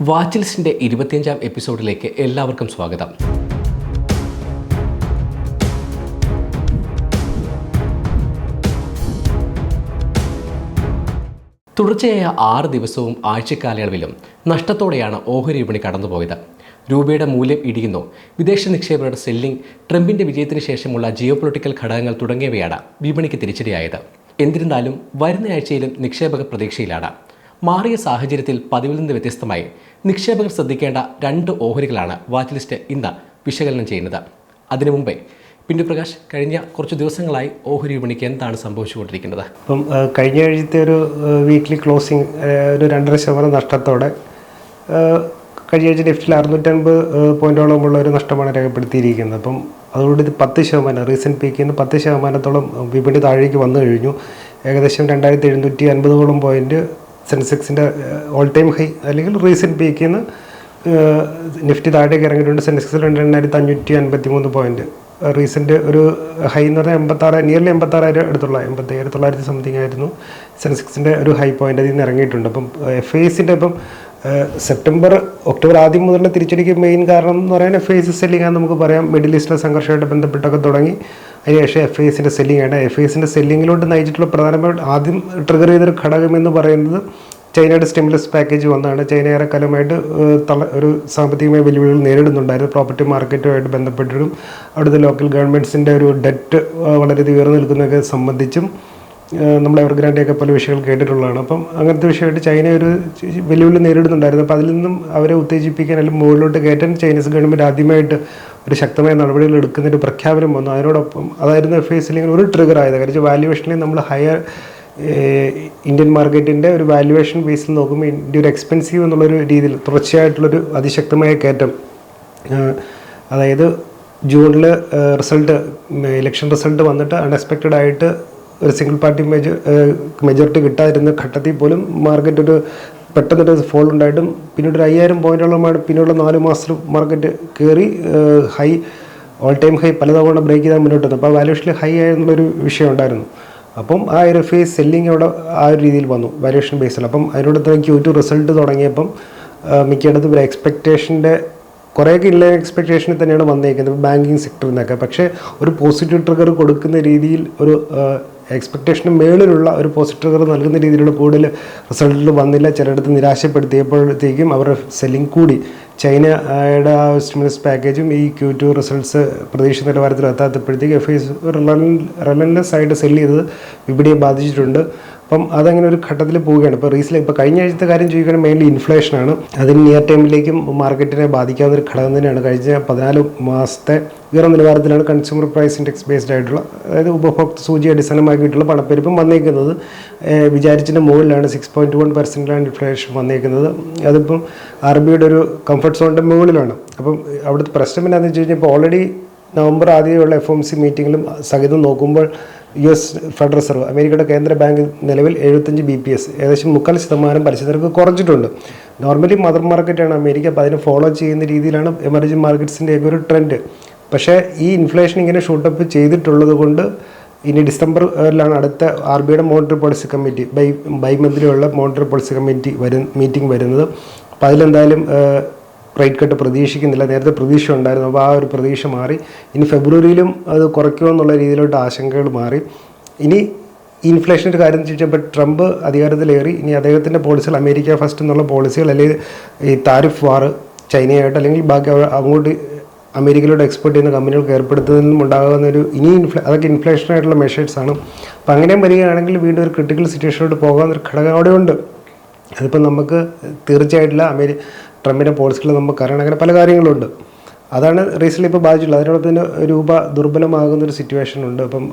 Watch ലിസ്റ്റിന്റെ ഇരുപത്തിയഞ്ചാം എപ്പിസോഡിലേക്ക് എല്ലാവർക്കും സ്വാഗതം. തുടർച്ചയായ ആറ് ദിവസവും ആഴ്ചക്കാലയളവിലും നഷ്ടത്തോടെയാണ് ഓഹരി വിപണി കടന്നുപോയത്. രൂപയുടെ മൂല്യം ഇടിയുന്നു. വിദേശ നിക്ഷേപകരുടെ സെല്ലിംഗ് ട്രംപിന്റെ വിജയത്തിന് ശേഷമുള്ള ജിയോ പൊളിറ്റിക്കൽ ഘടകങ്ങൾ തുടങ്ങിയവയാണ് വിപണിക്ക് തിരിച്ചടിയായത്. എന്നിരുന്നാലും വരുന്ന ആഴ്ചയിലും നിക്ഷേപക പ്രതീക്ഷയിലാണ്. മാറിയ സാഹചര്യത്തിൽ പതിവിൽ നിന്ന് വ്യത്യസ്തമായി നിക്ഷേപകർ ശ്രദ്ധിക്കേണ്ട രണ്ട് ഓഹരികളാണ് വാച്ച് ലിസ്റ്റ് ഇന്ന് വിശകലനം ചെയ്യുന്നത്. അതിനു മുമ്പേ പിന്തു പ്രകാശ് കഴിഞ്ഞ കുറച്ച് ദിവസങ്ങളായി ഓഹരി വിപണിക്ക് എന്താണ് സംഭവിച്ചുകൊണ്ടിരിക്കുന്നത്? അപ്പം ആ, കഴിഞ്ഞ ആഴ്ചത്തെ ഒരു വീക്ക്ലി ക്ലോസിംഗ് ഒരു രണ്ടര ശതമാനം നഷ്ടത്തോടെ കഴിഞ്ഞ ആഴ്ച നിഫ്റ്റിൽ അറുന്നൂറ്റൻപത് പോയിന്റോളമുള്ള ഒരു നഷ്ടമാണ് രേഖപ്പെടുത്തിയിരിക്കുന്നത്. അപ്പം അതുകൊണ്ട് ഇത് പത്ത് ശതമാനം റീസെന്റ് പീക്കിൽ നിന്ന് പത്ത് ശതമാനത്തോളം വിപണി താഴേക്ക് വന്നു കഴിഞ്ഞു. ഏകദേശം രണ്ടായിരത്തി എഴുന്നൂറ്റി അൻപതോളം പോയിന്റ് സെൻസെക്സിന്റെ ഓൾ ടൈം ഹൈ അല്ലെങ്കിൽ റീസെന്റ് പീക്കിൽ നിന്ന് നിഫ്റ്റി താഴേക്ക് ഇറങ്ങിയിട്ടുണ്ട്. സെൻസെക്സിൽ രണ്ടായിരത്തി അഞ്ഞൂറ്റി അൻപത്തി മൂന്ന് പോയിന്റ് റീസെന്റ് ഒരു ഹൈ എന്ന് പറഞ്ഞാൽ എൺപത്താറ് നിയർലി എൺപത്താറായിരം അടുത്തുള്ള എൺപത്തേഴ് തൊള്ളായിരത്തി സംതിങ് ആയിരുന്നു. സെൻസെക്സിന്റെ ഒരു ഹൈ പോയിന്റ് അതിൽ നിന്ന് ഇറങ്ങിയിട്ടുണ്ട്. അപ്പം എഫ് ഐ എസിന്റെ ഇപ്പം സെപ്റ്റംബർ ഒക്ടോബർ ആദ്യം മുതലുള്ള തിരിച്ചടിക്ക് മെയിൻ കാരണം എന്ന് പറയാൻ എഫ് ഐ എസ് സെല്ലിംഗ് നമുക്ക് പറയാം. മിഡിൽ ഈസ്റ്റിലെ സംഘർഷമായിട്ട് ബന്ധപ്പെട്ടൊക്കെ തുടങ്ങി. അതിനുശേഷം എഫ് ഐ എസിന്റെ സെല്ലിംഗ് ആണ്. എഫ് ഐ എസിന്റെ സെല്ലിങ്ങിലോട്ട് നയിച്ചിട്ടുള്ള പ്രധാനമായിട്ട് ആദ്യം ട്രിഗർ ചെയ്തൊരു ഘടകം എന്ന് പറയുന്നത് ചൈനയുടെ സ്റ്റിമുലസ് പാക്കേജ് വന്നതാണ്. ചൈന ഏറെക്കാലമായിട്ട് കാലമായിട്ട് തള ഒരു സാമ്പത്തികമായ വെല്ലുവിളികൾ നേരിടുന്നുണ്ടായിരുന്നു. പ്രോപ്പർട്ടി മാർക്കറ്റുമായിട്ട് ബന്ധപ്പെട്ടിട്ടും അവിടുത്തെ ലോക്കൽ ഗവൺമെന്റ്സിന്റെ ഒരു ഡെറ്റ് വളരെ ഉയർന്നു നിൽക്കുന്നതൊക്കെ സംബന്ധിച്ചും നമ്മൾ എവർ എവർഗ്രാൻഡെയൊക്കെ പല വിഷയങ്ങൾ കേട്ടിട്ടുള്ളതാണ്. അപ്പം അങ്ങനത്തെ വിഷയമായിട്ട് ചൈന ഒരു വെല്ലുവിളി നേരിടുന്നുണ്ടായിരുന്നു. അപ്പോൾ അതിൽ നിന്നും അവരെ ഉത്തേജിപ്പിക്കാൻ അല്ലെങ്കിൽ മുകളിലോട്ട് കയറ്റാൻ ചൈനീസ് ഗവൺമെന്റ് ആദ്യമായിട്ട് ഒരു ശക്തമായ നടപടികൾ എടുക്കുന്നൊരു പ്രഖ്യാപനം വന്നു. അതിനോടൊപ്പം അതായിരുന്നു എഫ് എസ് ഒരു ട്രിഗർ ആയത്. കാരണം വാല്യുവേഷനിൽ നമ്മൾ ഹയർ ഇന്ത്യൻ മാർക്കറ്റിന്റെ ഒരു വാല്യുവേഷൻ ബേസിൽ നോക്കുമ്പോൾ ഇന്ത്യ ഒരു എക്സ്പെൻസീവ് എന്നുള്ളൊരു രീതിയിൽ തുടർച്ചയായിട്ടുള്ളൊരു അതിശക്തമായ കയറ്റം അതായത് ജൂണിൽ റിസൾട്ട് ഇലക്ഷൻ റിസൾട്ട് വന്നിട്ട് അൺഎക്സ്പെക്റ്റഡ് ആയിട്ട് ഒരു സിംഗിൾ പാർട്ടി മെജോ മെജോറിറ്റി കിട്ടാതിരുന്ന ഘട്ടത്തിൽ പോലും മാർക്കറ്റ് ഒരു പെട്ടെന്നൊരു ഫോൾ ഉണ്ടായിട്ടും പിന്നീട് ഒരു അയ്യായിരം പോയിന്റോളമാണ് പിന്നീടുള്ള നാല് മാസത്തിൽ മാർക്കറ്റ് കയറി ഹൈ ഓൾ ടൈം ഹൈ പലതവണ ബ്രേക്ക് ചെയ്താൽ മുന്നോട്ട് വന്നു അപ്പോൾ വാല്യൂഷനിൽ ഹൈ ആയിരുന്നുള്ളൊരു വിഷയം ഉണ്ടായിരുന്നു. അപ്പം ആ ഒരു ഫേസ് സെല്ലിങ് അവിടെ ആ ഒരു രീതിയിൽ വന്നു വാല്യൂഷൻ ബേസിൽ അപ്പം അതിനോട് തന്നെ ക്യൂ ടു റിസൾട്ട് തുടങ്ങിയപ്പം മിക്കയിടത്തും ഒരു എക്സ്പെക്റ്റേഷന്റെ കുറേയൊക്കെ ഇല്ല എക്സ്പെക്റ്റേഷനിൽ തന്നെയാണ് വന്നേക്കുന്നത്. ബാങ്കിങ് സെക്ടറിൽ നിന്നൊക്കെ പക്ഷേ ഒരു പോസിറ്റീവ് ട്രിഗർ കൊടുക്കുന്ന രീതിയിൽ ഒരു എക്സ്പെക്റ്റേഷന് മേളിലുള്ള ഒരു പോസിറ്റീവ് ട്രിഗർ നൽകുന്ന രീതിയിലുള്ള കൂടുതൽ റിസൾട്ടിൽ വന്നില്ല. ചിലയിടത്ത് നിരാശപ്പെടുത്തിയപ്പോഴത്തേക്കും അവരുടെ സെല്ലിംഗ് കൂടി. ചൈനയുടെ ആ സ്റ്റിമുലസ് പാക്കേജും ഈ ക്യൂ ടു റിസൾട്ട്സ് പ്രതീക്ഷ നിലവാരത്തിൽ എത്താത്തപ്പോഴത്തേക്ക് എഫ് ഐസ് റിലൻലെസ് ആയിട്ട് സെല്ല് ചെയ്തത് വിപണിയെ ബാധിച്ചിട്ടുണ്ട്. അപ്പം അതങ്ങനെ ഒരു ഘട്ടത്തിൽ പോവുകയാണ്. ഇപ്പോൾ റീസെന്റ് ഇപ്പോൾ കഴിഞ്ഞ ആഴ്ചത്തെ കാര്യം ചോദിക്കുകയാണെങ്കിൽ മെയിൻലി ഇൻഫ്ലേഷനാണ് അതിന് നിയർ ടൈമിലേക്കും മാർക്കറ്റിനെ ബാധിക്കാവുന്ന ഒരു ഘടകം തന്നെയാണ്. കഴിഞ്ഞ പതിനാല് മാസത്തെ ഉയർന്ന നിലവാരത്തിലാണ് കൺസ്യൂമർ പ്രൈസ് ഇൻഡെക്സ് ബേസ്ഡ് ആയിട്ടുള്ള അതായത് ഉപഭോക്തൃ സൂചി അടിസ്ഥാനമാക്കിയിട്ടുള്ള പണപ്പെരുപ്പം വന്നേക്കുന്നത്. വിചാരിച്ചതിന്റെ മുകളിലാണ് സിക്സ് പോയിന്റ് വൺ പെർസെന്റിലാണ് ഇൻഫ്ലേഷൻ വന്നേക്കുന്നത്. അതിപ്പം ആർ ബിയുടെ ഒരു കംഫർട്ട് സോണിന്റെ മുകളിലാണ്. അപ്പം അവിടുത്തെ പ്രശ്നം എന്താണെന്ന് വെച്ച് കഴിഞ്ഞാൽ ഇപ്പോൾ ഓൾറെഡി നവംബർ ആദ്യമുള്ള എഫ് എം സി മീറ്റിങ്ങിലും സഹിതം നോക്കുമ്പോൾ യു എസ് ഫെഡറൽ റിസർവ് അമേരിക്കയുടെ കേന്ദ്ര ബാങ്ക് നിലവിൽ എഴുപത്തഞ്ച് ബി പി എസ് ഏകദേശം മുക്കാൽ ശതമാനം പലിശ നിരക്ക് കുറച്ചിട്ടുണ്ട് നോർമലി മദർ മാർക്കറ്റാണ് അമേരിക്ക അപ്പോൾ അതിനെ ഫോളോ ചെയ്യുന്ന രീതിയിലാണ് എമർജിംഗ് മാർക്കറ്റ്സിന്റെ ഒരു ട്രെൻഡ് പക്ഷേ ഈ ഇൻഫ്ലേഷൻ ഇങ്ങനെ ഷൂട്ടപ്പ് ചെയ്തിട്ടുള്ളത് കൊണ്ട് ഇനി ഡിസംബറിലാണ് അടുത്ത ആർ ബിയുടെ monetary policy committee bi bi മന്ത്ലിയുള്ള monetary policy committee വരും മീറ്റിംഗ് വരുന്നത്. അപ്പോൾ അതിലെന്തായാലും റേറ്റ് കട്ട് പ്രതീക്ഷിക്കുന്നില്ല. നേരത്തെ പ്രതീക്ഷ ഉണ്ടായിരുന്നു. അപ്പോൾ ആ ഒരു പ്രതീക്ഷ മാറി. ഇനി ഫെബ്രുവരിയിലും അത് കുറയ്ക്കുമോ എന്നുള്ള രീതിയിലോട്ട് ആശങ്കകൾ മാറി. ഇനി ഇൻഫ്ലേഷന്റെ കാര്യം ചോദിച്ചപ്പോൾ ട്രംപ് അധികാരത്തിലേറി. ഇനി അദ്ദേഹത്തിന്റെ പോളിസികൾ അമേരിക്ക ഫസ്റ്റ് എന്നുള്ള പോളിസികൾ അല്ലെങ്കിൽ ഈ താരിഫ് വാർ ചൈനയായിട്ട് അല്ലെങ്കിൽ ബാക്കി അങ്ങോട്ട് അമേരിക്കയിലോട്ട് എക്സ്പോർട്ട് ചെയ്യുന്ന കമ്പനികൾക്ക് ഏർപ്പെടുത്തുന്നതിനും ഉണ്ടാകുന്ന ഒരു ഇനി ഇൻഫ്ലേ അതൊക്കെ ഇൻഫ്ലേഷനായിട്ടുള്ള മെഷേഴ്സാണ് അപ്പോൾ അങ്ങനെയും വരികയാണെങ്കിൽ വീണ്ടും ഒരു ക്രിട്ടിക്കൽ സിറ്റുവേഷനിലോട്ട് പോകാവുന്ന ഒരു ഘടകം അവിടെയുണ്ട്. അതിപ്പോൾ നമുക്ക് തീർച്ചയായിട്ടുള്ള അമേരി ട്രംപിന്റെ പോളിസികൾ നമുക്ക് അറിയണം അങ്ങനെ പല കാര്യങ്ങളുണ്ട്. അതാണ് റീസെന്റ് ഇപ്പോൾ ബാധിച്ചിട്ടുള്ളത്. അതിനോടൊപ്പം തന്നെ രൂപ ദുർബലമാകുന്ന ഒരു സിറ്റുവേഷൻ ഉണ്ട്. അപ്പം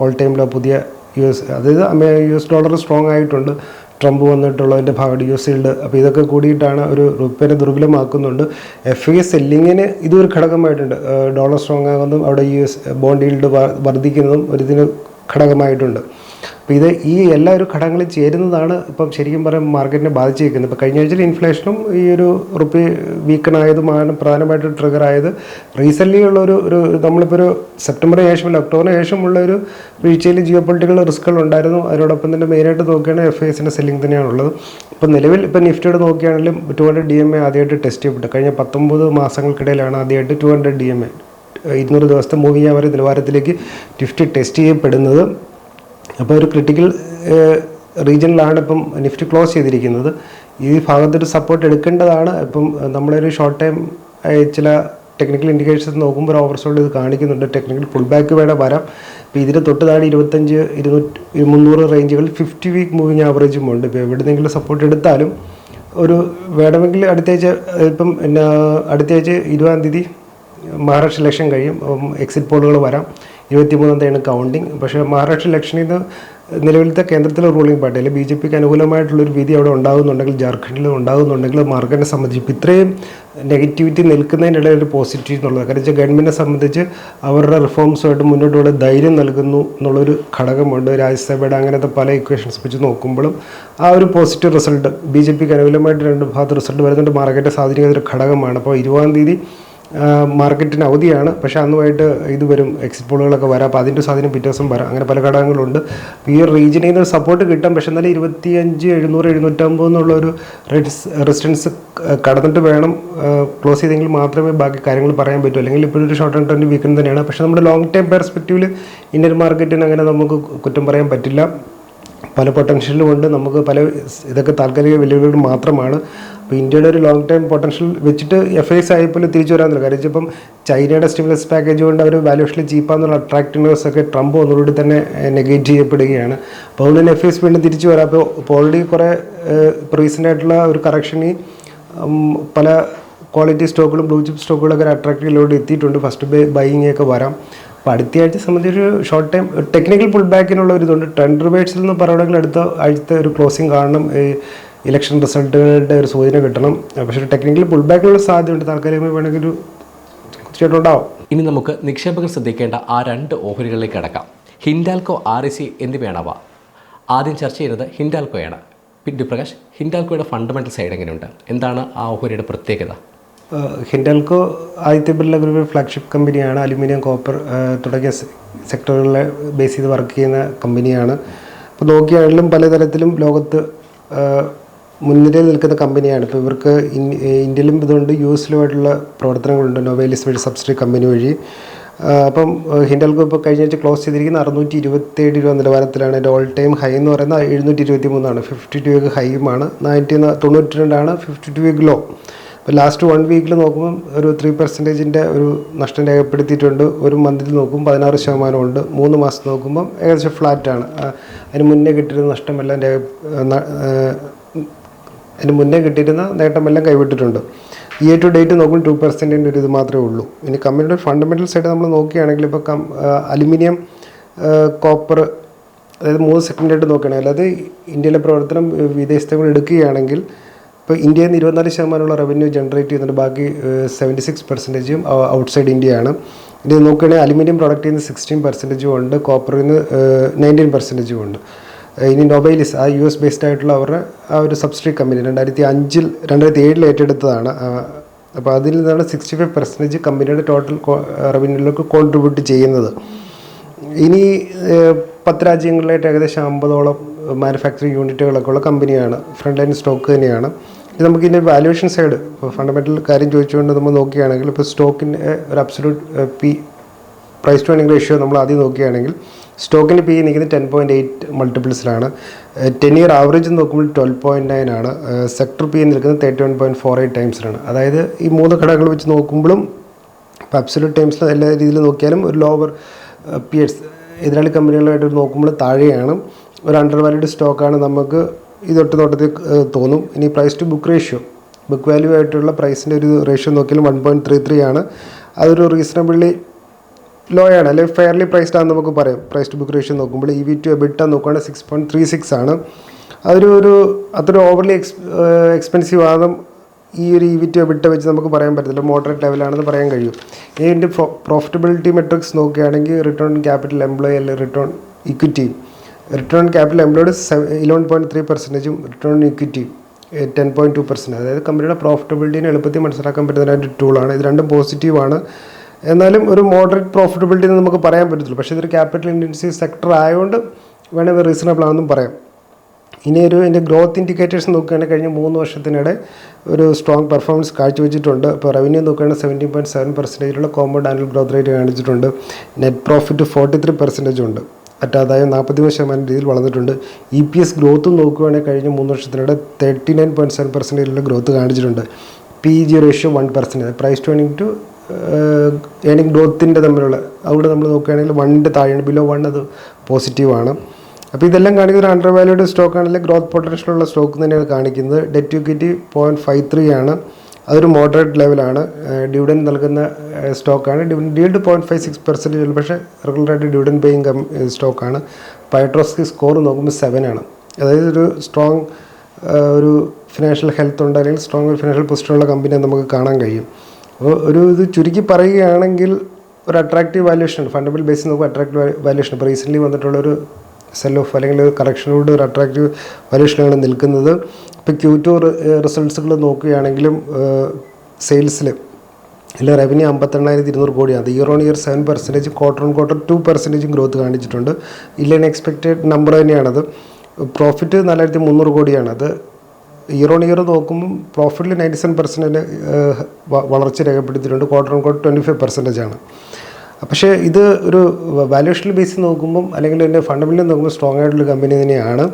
ഓൾ ടൈമിലോ പുതിയ യു എസ് അതായത് യു എസ് ഡോളർ സ്ട്രോങ് ആയിട്ടുണ്ട്. ട്രംപ് വന്നിട്ടുള്ളതിന്റെ ഭാഗമായിട്ട് യു എസ് ഈൽഡ് അപ്പോൾ ഇതൊക്കെ കൂടിയിട്ടാണ് ഒരു റുപ്പേനെ ദുർബലമാക്കുന്നുണ്ട്. എഫ് ഐ സെല്ലിങ്ങിന് ഇതൊരു ഘടകമായിട്ടുണ്ട്. ഡോളർ സ്ട്രോങ് ആകുന്നതും അവിടെ യു എസ് ബോണ്ട് ഈൽഡ് വർദ്ധിക്കുന്നതും ഒരു ഇതിന് ഘടകമായിട്ടുണ്ട്. അപ്പോൾ ഇത് ഈ എല്ലാ ഒരു ഘടകങ്ങളും ചേരുന്നതാണ് ഇപ്പം ശരിക്കും പറയാൻ മാർക്കറ്റിനെ ബാധിച്ചിരിക്കുന്നത്. ഇപ്പോൾ കഴിഞ്ഞ ആഴ്ചയിൽ ഇൻഫ്ലേഷനും ഈ ഒരു റുപ്പി വീക്കണായതുമാണ് പ്രധാനമായിട്ടും ട്രിഗർ ആയത്. റീസെന്റ്ലി ഉള്ള ഒരു ഒരു നമ്മളിപ്പോൾ ഒരു സെപ്റ്റംബറിന് ശേഷം ഒക്ടോബറിന് ശേഷമുള്ള ഒരു വീഴ്ചയിൽ ജിയോ പൊളിറ്റിക്കൽ റിസ്ക്കുകൾ ഉണ്ടായിരുന്നു. അതിനോടൊപ്പം തന്നെ മെയിനായിട്ട് നോക്കുകയാണെങ്കിൽ എഫ് ഐസിന്റെ സെല്ലിംഗ് തന്നെയാണുള്ളത് ഇപ്പോൾ നിലവിൽ ഇപ്പോൾ നിഫ്റ്റിയുടെ നോക്കുകയാണെങ്കിലും two hundred D M A ആദ്യമായിട്ട് ടെസ്റ്റ് ചെയ്യപ്പെട്ടു. കഴിഞ്ഞ പത്തൊമ്പത് മാസങ്ങൾക്കിടയിലാണ് ആദ്യമായിട്ട് two hundred D M A ഇരുന്നൂറ് ദിവസത്തെ മൂവിങ് ആവറേജ് നിലവാരത്തിലേക്ക് നിഫ്റ്റി ടെസ്റ്റ് ചെയ്യപ്പെടുന്നത്. അപ്പോൾ ഒരു ക്രിട്ടിക്കൽ റീജിയനിലാണ് ഇപ്പം നിഫ്റ്റി ക്ലോസ് ചെയ്തിരിക്കുന്നത്. ഈ ഭാഗത്തൊരു സപ്പോർട്ട് എടുക്കേണ്ടതാണ്. ഇപ്പം നമ്മളൊരു ഷോർട്ട് ടൈം ചില ടെക്നിക്കൽ ഇൻഡിക്കേഷൻസ് നോക്കുമ്പോൾ ഓവർ ഓവർസോൾഡ് ഇത് കാണിക്കുന്നുണ്ട്. ടെക്നിക്കൽ പുൾ ബാക്ക് വേണം വരാം. ഇപ്പോൾ ഇതിന് തൊട്ട് താഴെ ഇരുപത്തഞ്ച് ഇരുന്നൂറ്റി മുന്നൂറ് റേഞ്ചുകൾ ഫിഫ്റ്റി വീക്ക് മൂവിങ് ആവറേജും ഉണ്ട്. ഇപ്പോൾ എവിടെന്നെങ്കിലും സപ്പോർട്ട് എടുത്താലും ഒരു വേണമെങ്കിൽ അടുത്തയാഴ്ച ഇപ്പം അടുത്തയാഴ്ച ഇരുപതാം തീയതി മഹാരാഷ്ട്ര ഇലക്ഷൻ കഴിയും. എക്സിറ്റ് പോളുകൾ വരാം. ഇരുപത്തിമൂന്നാം തീയതിയാണ് കൗണ്ടിങ് പക്ഷേ മഹാരാഷ്ട്ര ഇലക്ഷനിൽ നിന്ന് നിലവിലത്തെ കേന്ദ്രത്തിലെ റൂളിംഗ് പാർട്ടി അല്ലെങ്കിൽ ബി ജെ പിക്ക് അനുകൂലമായിട്ടുള്ളൊരു വിധി അവിടെ ഉണ്ടാകുന്നുണ്ടെങ്കിൽ ജാർഖണ്ഡിൽ ഉണ്ടാകുന്നുണ്ടെങ്കിൽ മാർഗനെ സംബന്ധിച്ച് ഇപ്പോൾ ഇത്രയും നെഗറ്റിവിറ്റി നിൽക്കുന്നതിനിടയിൽ ഒരു പോസിറ്റീവ് എന്നുള്ളത്. കാരണം വെച്ചാൽ ഗവൺമെന്റിനെ സംബന്ധിച്ച് അവരുടെ റിഫോംസുമായിട്ട് മുന്നോട്ടുള്ള ധൈര്യം നൽകുന്നു എന്നുള്ളൊരു ഘടകമുണ്ട്. രാജ്യസഭയുടെ അങ്ങനത്തെ പല ഇക്വേഷൻസ് വെച്ച് നോക്കുമ്പോഴും ആ ഒരു പോസിറ്റീവ് റിസൾട്ട് ബി ജെ പിക്ക് അനുകൂലമായിട്ട് രണ്ട് ഭാഗത്ത് റിസൾട്ട് വരുന്നുണ്ട്. മാർക്കറ്റെ സ്വാധീനിക്കുന്ന ഒരു ഘടകമാണ്. അപ്പോൾ ഇരുപതാം തീയതി മാർക്കറ്റിന് അവധിയാണ്. പക്ഷേ അന്നുമായിട്ട് ഇത് വരും. എക്സിറ്റ് പോളുകളൊക്കെ വരാം. അപ്പോൾ അതിന്റെ സ്വാധീനം പിറ്റേ ദിവസം വരാം. അങ്ങനെ പല ഘടകങ്ങളുണ്ട്. ഈ റീജിയനിൽ നിന്ന് സപ്പോർട്ട് കിട്ടും പക്ഷേ എന്നാലും ഇരുപത്തിയഞ്ച് എഴുന്നൂറ് എഴുന്നൂറ്റമ്പത് എന്നുള്ള ഒരു റെസിസ്റ്റൻസ് കടന്നിട്ട് വേണം ക്ലോസ് ചെയ്തെങ്കിൽ മാത്രമേ ബാക്കി കാര്യങ്ങൾ പറയാൻ പറ്റൂ. അല്ലെങ്കിൽ ഇപ്പോഴൊരു ഷോർട്ട് ടേം ട്രെൻഡ് വീക്കെൻഡ് തന്നെയാണ്. പക്ഷേ നമ്മുടെ ലോങ് ടൈം പെർസ്പെക്റ്റീവിൽ ഇന്ത്യൻ മാർക്കറ്റിന് അങ്ങനെ നമുക്ക് കുറ്റം പറയാൻ പറ്റില്ല. പല പൊട്ടൻഷ്യലും ഉണ്ട്. നമുക്ക് പല ഇതൊക്കെ താൽക്കാലിക വെല്ലുവിളികൾ മാത്രമാണ്. അപ്പോൾ ഇന്ത്യയുടെ ഒരു ലോങ് ടൈം പൊട്ടൻഷ്യൽ വെച്ചിട്ട് എഫ് ഐസ് പോലും തിരിച്ചു വരാമെന്നില്ല കാര്യം ഇപ്പം ചൈനയുടെ സ്റ്റിമുലസ് പാക്കേജ് കൊണ്ട് അവർ വാല്യൂഷനിൽ ചീപ്പാന്നുള്ള അട്രാക്റ്റീവ്നെസ് ഒക്കെ ട്രംപ് ഒന്നുകൂടി തന്നെ നെഗേറ്റ് ചെയ്യപ്പെടുകയാണ്. അപ്പോൾ അതുകൊണ്ട് തന്നെ എഫ് ഐസ് വീണ്ടും തിരിച്ചു വരാം. അപ്പോൾ ഇപ്പോൾ ഓൾറെഡി കുറേ റീസെന്റ് ആയിട്ടുള്ള ഒരു കറക്ഷൻ ഈ പല ക്വാളിറ്റി സ്റ്റോക്കുകളും ബ്ലൂ ചിപ്പ് സ്റ്റോക്കുകളൊക്കെ ഒരു അട്രാക്റ്റീവിലോട്ട് എത്തിയിട്ടുണ്ട്. ഫസ്റ്റ് ബൈയിങ് ഒക്കെ വരാം. അപ്പോൾ അടുത്ത ആഴ്ച സംബന്ധിച്ച് ഒരു ഷോർട്ട് ടൈം ടെക്നിക്കൽ പുൾ ബാക്കിനുള്ള ഒരു ഇതുണ്ട്. ട്രെൻഡ് റിവേഴ്സിൽ എന്ന് പറയുകയാണെങ്കിൽ അടുത്ത ആഴ്ചത്തെ ഒരു ക്ലോസിംഗ് കാണണം. ഇലക്ഷൻ റിസൾട്ടുകളുടെ ഒരു സൂചന കിട്ടണം. പക്ഷേ ടെക്നിക്കൽ പുൾ ബാക്കിനുള്ള സാധ്യതയുണ്ട് താൽക്കാലികമായി വേണമെങ്കിൽ ഒരു തീർച്ചയായിട്ടും ഉണ്ടാവും. ഇനി നമുക്ക് നിക്ഷേപകർ ശ്രദ്ധിക്കേണ്ട ആ രണ്ട് ഓഹരികളിലേക്ക് അടക്കാം ഹിൻഡാൽക്കോ ആർ എ സി എന്നിവയാണവ. ആദ്യം ചർച്ച ചെയ്യുന്നത് ഹിൻഡാൽക്കോയാണ്. പിന്നെ പ്രകാശ് ഹിൻഡാൽക്കോയുടെ ഫണ്ടമെന്റൽ സൈഡ് എങ്ങനെയുണ്ട്? എന്താണ് ആ ഓഹരിയുടെ പ്രത്യേകത? ഹിൻഡാൽക്കോ ആദിത്യ ബിർള ഗ്രൂപ്പിൽ ഫ്ലാഗ്ഷിപ്പ് കമ്പനിയാണ് അലുമിനിയം കോപ്പർ തുടങ്ങിയ സെക്ടറുകളിലെ ബേസ് ചെയ്ത് വർക്ക് ചെയ്യുന്ന കമ്പനിയാണ് അപ്പോൾ നോക്കിയാണെങ്കിലും പലതരത്തിലും ലോകത്ത് മുൻനിരയിൽ നിൽക്കുന്ന കമ്പനിയാണ്. ഇപ്പോൾ ഇവർക്ക് ഇന്ത്യയിലും ഇതുണ്ട് യു എസിലുമായിട്ടുള്ള പ്രവർത്തനങ്ങളുണ്ട്. നൊവേലിസ് വഴി സബ്സിഡി കമ്പനി വഴി. അപ്പം ഹിൻഡൽക്കോ ഇപ്പോൾ കഴിഞ്ഞ ആഴ്ച ക്ലോസ് ചെയ്തിരിക്കുന്ന അറുന്നൂറ്റി ഇരുപത്തേഴ് രൂപ നിലവാരത്തിലാണ് എന്റെ ഓൾ ടൈം ഹൈ എന്ന് പറയുന്നത്. എഴുന്നൂറ്റി ഇരുപത്തി മൂന്നാണ് ഫിഫ്റ്റി ടു വീക്ക് ഹൈയുമാണ് നയന്റി തൊണ്ണൂറ്റി രണ്ടാണ് ഫിഫ്റ്റി ടു വീക്ക് ലോ ഇപ്പോൾ ലാസ്റ്റ് വൺ വീക്കിൽ നോക്കുമ്പോൾ ഒരു ത്രീ പെർസെന്റേജിന്റെ ഒരു നഷ്ടം രേഖപ്പെടുത്തിയിട്ടുണ്ട്. ഒരു മന്തിൽ നോക്കുമ്പോൾ പതിനാറ് ശതമാനമുണ്ട് മൂന്ന് മാസം നോക്കുമ്പം ഏകദേശം ഫ്ലാറ്റാണ് അതിന് മുന്നേ കിട്ടിയിരുന്ന നഷ്ടമെല്ലാം രേഖ അതിന് മുന്നേ കിട്ടിയിരുന്ന നേട്ടമെല്ലാം കൈവിട്ടിട്ടുണ്ട്. ഇയർ ടു ഡേറ്റ് നോക്കുമ്പോൾ ടു പെർസെന്റിന്റെ ഒരു ഇത് മാത്രമേ ഉള്ളൂ. ഇനി കമ്പനിയുടെ ഫണ്ടമെന്റൽ സൈഡ് നമ്മൾ നോക്കുകയാണെങ്കിൽ ഇപ്പോൾ കം അലുമിനിയം കോപ്പർ അതായത് മൂന്ന് സെക്കൻഡായിട്ട് നോക്കുകയാണെങ്കിൽ അത് ഇന്ത്യയിലെ പ്രവർത്തനം വിദേശത്തെ കൂടെ എടുക്കുകയാണെങ്കിൽ ഇപ്പോൾ ഇന്ത്യയിൽ നിന്ന് ഇരുപത്തിനാല് ശതമാനമുള്ള റവന്യൂ ജനറേറ്റ് ചെയ്യുന്നുണ്ട്. ബാക്കി സെവന്റി സിക്സ് പെർസെന്റേജും ഔട്ട്സൈഡ് ഇന്ത്യയാണ് ഇത് നോക്കുകയാണെങ്കിൽ അലുമിനിയം പ്രൊഡക്റ്റിൽ നിന്ന് സിക്സ്റ്റീൻ പെർസെന്റേജും ഉണ്ട്. കോപ്പറിൽ നിന്ന് നയന്റീൻ പെർസെന്റേജും ഉണ്ട്. ഇനി നൊബൈലിസ് ആ യു എസ് ബേസ്ഡ് ആയിട്ടുള്ള അവരുടെ ആ ഒരു സബ്സിഡി കമ്പനി രണ്ടായിരത്തി അഞ്ചിൽ രണ്ടായിരത്തി ഏഴിൽ ഏറ്റെടുത്തതാണ്. അപ്പോൾ അതിൽ നിന്നാണ് സിക്സ്റ്റി ഫൈവ് പെർസെന്റേജ് കമ്പനിയുടെ ടോട്ടൽ റവന്യൂയിലേക്ക് കോൺട്രിബ്യൂട്ട് ചെയ്യുന്നത്. ഇനി പത്ത് രാജ്യങ്ങളിലായിട്ട് ഏകദേശം അമ്പതോളം മാനുഫാക്ചറിങ് യൂണിറ്റുകളൊക്കെ ഉള്ള കമ്പനിയാണ് ഫ്രണ്ട് ലൈൻ സ്റ്റോക്ക് തന്നെയാണ്. ഇത് നമുക്ക് ഇതിന്റെ വാല്യുവേഷൻ സൈഡ് ഇപ്പോൾ ഫണ്ടമെന്റൽ കാര്യം ചോദിച്ചുകൊണ്ട് നമ്മൾ നോക്കുകയാണെങ്കിൽ ഇപ്പോൾ സ്റ്റോക്കിന്റെ ഒരു absolute P price to earning ratio നമ്മൾ ആദ്യം നോക്കുകയാണെങ്കിൽ സ്റ്റോക്കിന് പി നിൽക്കുന്നത് ടെൻ പോയിന്റ് എയ്റ്റ് മൾട്ടിപ്പിൾസിലാണ് ടെൻ ഇയർ ആവറേജ് നോക്കുമ്പോൾ ട്വൽവ് പോയിന്റ് നയൻ ആണ്. സെക്ടർ പി നിൽക്കുന്നത് thirty one point four eight ടൈംസിലാണ് അതായത് ഈ മൂന്ന് ഘടകങ്ങൾ വെച്ച് നോക്കുമ്പോഴും ഇപ്പോൾ അബ്സലൂട്ട് ടൈംസിൽ എല്ലാ രീതിയിൽ നോക്കിയാലും ഒരു ലോവർ പിയേഴ്സ് എതിരാളി കമ്പനികളായിട്ട് നോക്കുമ്പോൾ താഴെയാണ്. ഒരു അണ്ടർ വാല്യൂഡ് സ്റ്റോക്കാണ് നമുക്ക് ഇതൊട്ട് നോട്ടത്തിൽ ഏഹ്, തോന്നും. ഇനി price to book ratio book value ആയിട്ടുള്ള പ്രൈസിന്റെ ഒരു റേഷ്യോ നോക്കിയാലും വൺ പോയിന്റ് ത്രീ ത്രീ ആണ്. അതൊരു റീസണബിളി ലോ ആണ് അല്ലെങ്കിൽ ഫെയർലി പ്രൈസ്ഡ് ആണെന്ന് നമുക്ക് പറയാം. പ്രൈസ് ടു ബുക്ക് റേഷ്യോ നോക്കുമ്പോൾ ഇ വി ടു എബിട്ട നോക്കുകയാണെങ്കിൽ സിക്സ് പോയിന്റ് ത്രീ സിക്സ് ആണ്. അതൊരു ഒരു അത്ര ഓവർലി എക്സ് എക്സ്പെൻസീവ് ആകും ഈ ഒരു ഇ വി ടു എബിട്ട വെച്ച് നമുക്ക് പറയാൻ പറ്റത്തില്ല. മോഡറേറ്റ് ലെവലാണെന്ന് പറയാൻ കഴിയും. ഇതിന്റെ പ്രോഫിറ്റബിലിറ്റി മെട്രിക്സ് നോക്കുകയാണെങ്കിൽ റിട്ടേൺ ക്യാപിറ്റൽ എംപ്ലോയി അല്ലെങ്കിൽ return equity return capital employed eleven point three പെർസെന്റേജും return equity ten point two percent അതായത് കമ്പനിയുടെ പ്രോഫിറ്റബിലിറ്റിനെ എളുപ്പത്തിൽ മനസ്സിലാക്കാൻ പറ്റുന്ന രണ്ട് ടൂളാണ് ഇത് രണ്ടും പോസിറ്റീവാണ് എന്നാലും ഒരു മോഡറേറ്റ് പ്രോഫിറ്റബിലിറ്റി എന്ന് നമുക്ക് പറയാൻ പറ്റത്തില്ല പക്ഷേ ഇതൊരു ക്യാപിറ്റൽ ഇന്റൻസീവ് സെക്ടർ ആയതുകൊണ്ട് വേണമെങ്കിൽ റീസണബിൾ ആണെന്നും പറയാം. ഇനി ഒരു എന്റെ ഗ്രോത്ത് ഇൻഡിക്കേറ്റേഴ്സ് നോക്കുകയാണെങ്കിൽ കഴിഞ്ഞ മൂന്ന് വർഷത്തിനിടെ ഒരു സ്ട്രോങ് പെർഫോമൻസ് കാഴ്ചവെച്ചിട്ടുണ്ട്. ഇപ്പോൾ റവന്യൂ നോക്കുകയാണെങ്കിൽ സെവന്റീൻ പോയിന്റ് സെവൻ പെർസെന്റേജിലുള്ള കോമ്പൗണ്ട് ആനുവൽ ഗ്രോത്ത് റേറ്റ് കാണിച്ചിട്ടുണ്ട്. Net profit forty three percentage ഉണ്ട്. മറ്റാദായം നാൽപ്പത്തിമൂന്ന് ശതമാനം രീതിയിൽ വളർന്നിട്ടുണ്ട്. ഇ പി എസ് ഗ്രോത്ത് നോക്കുകയാണെങ്കിൽ കഴിഞ്ഞ മൂന്ന് വർഷത്തിനിടെ തേർട്ടി നയൻ പോയിന്റ് സെവൻ പെർസെന്റേജിലുള്ള ഗ്രോത്ത് കാണിച്ചിട്ടുണ്ട്. P G ratio one percentage price to to earning ഗ്രോത്തിന്റെ തമ്മിലുള്ള അവിടെ നമ്മൾ നോക്കുകയാണെങ്കിൽ വണ്ണിന്റെ താഴെയാണ് ബിലോ വൺ അത് പോസിറ്റീവാണ് അപ്പോൾ ഇതെല്ലാം കാണിക്കുന്ന ഒരു അണ്ടർ വാല്യൂഡ് സ്റ്റോക്ക് ആണെങ്കിൽ ഗ്രോത്ത് പൊട്ടൻഷ്യൽ ഉള്ള സ്റ്റോക്ക് തന്നെയാണ് കാണിക്കുന്നത്. Debt equity point five three ആണ്. അതൊരു മോഡറേറ്റ് ലെവലാണ് ഡിവിഡൻ നൽകുന്ന സ്റ്റോക്കാണ് dividend yield point five six percentage പക്ഷേ റെഗുലറായിട്ട് ഡിവിഡൻ പേയിങ് കം സ്റ്റോക്കാണ് പൈട്രോസ്കി സ്കോർ നോക്കുമ്പോൾ സെവൻ ആണ്. അതായത് ഒരു സ്ട്രോങ് ഒരു ഫിനാൻഷ്യൽ ഹെൽത്ത് ഉണ്ട് അല്ലെങ്കിൽ സ്ട്രോങ് ഒരു ഫിനാൻഷ്യൽ പൊസിഷനുള്ള കമ്പനിയെ നമുക്ക് കാണാൻ കഴിയും. അപ്പോൾ ഒരു ഇത് ചുരുക്കി പറയുകയാണെങ്കിൽ ഒരു അട്രാക്റ്റീവ് വാല്യൂഷൻ ഫണ്ടമെന്റൽ ബേസിൽ നോക്കുമ്പോൾ അട്രാക്റ്റീവ് വാല്യൂഷൻ ഇപ്പോൾ റീസെന്റ്ലി വന്നിട്ടുള്ളൊരു സെൽ ഓഫ് അല്ലെങ്കിൽ ഒരു കറക്ഷനോട് ഒരു അട്രാക്റ്റീവ് വാല്യൂഷനാണ് നിൽക്കുന്നത്. ഇപ്പോൾ ക്യൂ ടു റിസൾട്ട്സുകൾ നോക്കുകയാണെങ്കിലും സെയിൽസിൽ ഇല്ല റവന്യൂ അമ്പത്തെണ്ണായിരത്തി ഇരുന്നൂറ് കോടിയാണ്. അത് year on year seven percentage quarter on quarter two പെർസെന്റേജും growth കാണിച്ചിട്ടുണ്ട്. ഇല്ല എക്സ്പെക്റ്റഡ് നമ്പർ തന്നെയാണത്. പ്രോഫിറ്റ് നാലായിരത്തി മുന്നൂറ് കോടിയാണ്. അത് ഇയർ ഓൺ ഇയർ നോക്കുമ്പോൾ പ്രോഫിറ്റിൽ നയന്റി സെവൻ പെർസെന്റേജ് വളർച്ച രേഖപ്പെടുത്തിയിട്ടുണ്ട്. Quarter on quarter twenty five percentage ആണ്. പക്ഷേ ഇത് ഒരു വാല്യൂഷണൽ ബേസിൽ നോക്കുമ്പം അല്ലെങ്കിൽ എന്റെ ഫണ്ടമെന്റൽ നോക്കുമ്പോൾ സ്ട്രോങ് ആയിട്ടുള്ള കമ്പനി തന്നെയാണ്.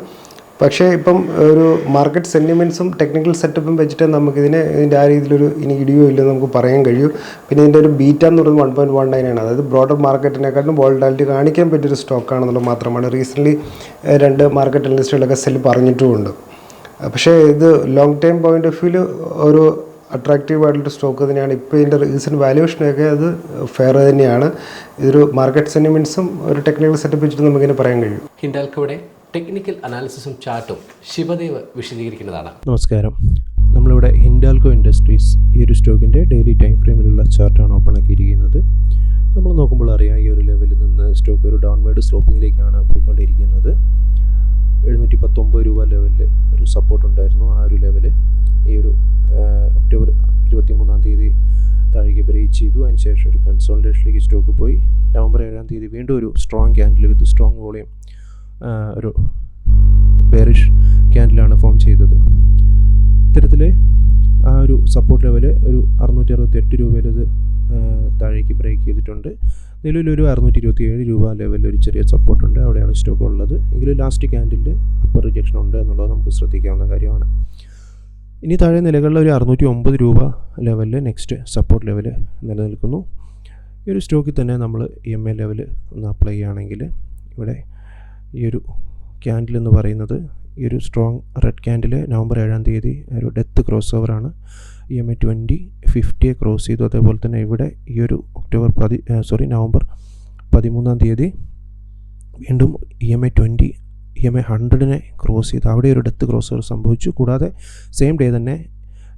പക്ഷേ ഇപ്പം ഒരു മാർക്കറ്റ് സെന്റിമെന്റ്സും ടെക്നിക്കൽ സെറ്റപ്പും വെച്ചിട്ട് നമുക്കിതിനെ ഇതിന്റെ ആ രീതിയിലൊരു ഇനി ഇടിയോ ഇല്ലെന്ന് നമുക്ക് പറയാൻ കഴിയും. പിന്നെ ഇതിന്റെ ഒരു ബീറ്റ എന്ന് പറയുന്നത് വൺ പോയിന്റ് വൺ നയൻ ആണ്. അതായത് ബ്രോഡർ മാർക്കറ്റിനെക്കാട്ടും വോൾഡാലിറ്റി കാണിക്കാൻ പറ്റിയൊരു സ്റ്റോക്കാണെന്നുള്ളത് മാത്രമാണ്. റീസെന്റ്ലി രണ്ട് മാർക്കറ്റ് അനലിസ്റ്റുകളൊക്കെ സെൽ പറഞ്ഞിട്ടുമുണ്ട്. പക്ഷേ ഇത് ലോങ് ടൈം പോയിന്റ് ഓഫ് വ്യൂവിൽ ഒരു അട്രാക്റ്റീവ് ആയിട്ടുള്ള സ്റ്റോക്ക് തന്നെയാണ്. ഇപ്പോൾ ഇതിന്റെ റീസെന്റ് വാല്യൂഷനൊക്കെ അത് ഫെയർ തന്നെയാണ്. ഇതൊരു മാർക്കറ്റ് സെന്റിമെൻസും ഒരു ടെക്നിക്കൽ സെറ്റപ്പ് വെച്ചിട്ട് നമുക്കിങ്ങനെ പറയാൻ കഴിയും. ഹിൻഡാൽക്കോയുടെ ടെക്നിക്കൽ അനാലിസിസും ചാർട്ടും ശിവദേവ് വിശദീകരിക്കുന്നതാണ്. നമസ്കാരം. നമ്മളിവിടെ ഹിൻഡാൽക്കോ ഇൻഡസ്ട്രീസ് ഈ ഒരു സ്റ്റോക്കിന്റെ ഡെയിലി ടൈം ഫ്രെയിമിലുള്ള ചാർട്ടാണ് ഓപ്പൺ ആക്കിയിരിക്കുന്നത്. നമ്മൾ നോക്കുമ്പോൾ അറിയാം ഈ ഒരു ലെവലിൽ നിന്ന് സ്റ്റോക്ക് ഒരു ഡൗൺവേർഡ് സ്ലോപ്പിങ്ങിലേക്കാണ് പോയിക്കൊണ്ടിരിക്കുന്നത്. എഴുന്നൂറ്റി പത്തൊമ്പത് രൂപ ലെവലിൽ ഒരു സപ്പോർട്ട് ഉണ്ടായിരുന്നു ആ ഒരു ലെവൽ ഈ ഒരു ഒക്ടോബർ ഇരുപത്തി മൂന്നാം തീയതി താഴേക്ക് ബ്രേക്ക് ചെയ്തു. അതിനുശേഷം ഒരു കൺസോൾട്ടേഷനിലേക്ക് സ്റ്റോക്ക് പോയി. നവംബർ ഏഴാം തീയതി വീണ്ടും ഒരു strong candle with strong volume ഒരു ബെയറിഷ് ക്യാൻഡിലാണ് ഫോം ചെയ്തത്. ഇത്തരത്തിൽ ആ ഒരു സപ്പോർട്ട് ലെവൽ ഒരു അറുന്നൂറ്റി അറുപത്തി എട്ട് രൂപയിലത് താഴേക്ക് ബ്രേക്ക് ചെയ്തിട്ടുണ്ട്. നിലവിലൊരു അറുന്നൂറ്റി ഇരുപത്തി ഏഴ് രൂപ ലെവലിൽ ഒരു ചെറിയ സപ്പോർട്ടുണ്ട് അവിടെയാണ് സ്റ്റോക്ക് ഉള്ളത്. എങ്കിലും ലാസ്റ്റ് ക്യാൻഡിൽ അപ്പർ റിജക്ഷൻ ഉണ്ട് എന്നുള്ളത് നമുക്ക് ശ്രദ്ധിക്കാവുന്ന കാര്യമാണ്. ഇനി താഴെ നിലകളിൽ ഒരു അറുന്നൂറ്റി ഒമ്പത് രൂപ ലെവലിൽ നെക്സ്റ്റ് സപ്പോർട്ട് ലെവൽ നിലനിൽക്കുന്നു. ഈ ഒരു സ്റ്റോക്കിൽ തന്നെ നമ്മൾ ഇ എം ഐ ലെവൽ ഒന്ന് അപ്ലൈ ചെയ്യുകയാണെങ്കിൽ ഇവിടെ ഈ ഒരു ക്യാൻഡിൽ എന്ന് പറയുന്നത് ഈ ഒരു സ്ട്രോങ് റെഡ് ക്യാൻഡിൽ നവംബർ ഏഴാം തീയതി ഒരു ഡെത്ത് ക്രോസ് ഓവറാണ് ഇ എം ഐ ട്വന്റി ഫിഫ്റ്റിയെ ക്രോസ് ചെയ്തു. അതേപോലെ തന്നെ ഇവിടെ ഈ ഒരു ഒക്ടോബർ പതി സോറി നവംബർ പതിമൂന്നാം തീയതി വീണ്ടും E M I twenty E M I ഹൺഡ്രഡിനെ cross ചെയ്ത്. അവിടെ ഒരു ഡെത്ത് ക്രോസ് സംഭവിച്ചു. കൂടാതെ സെയിം ഡേ തന്നെ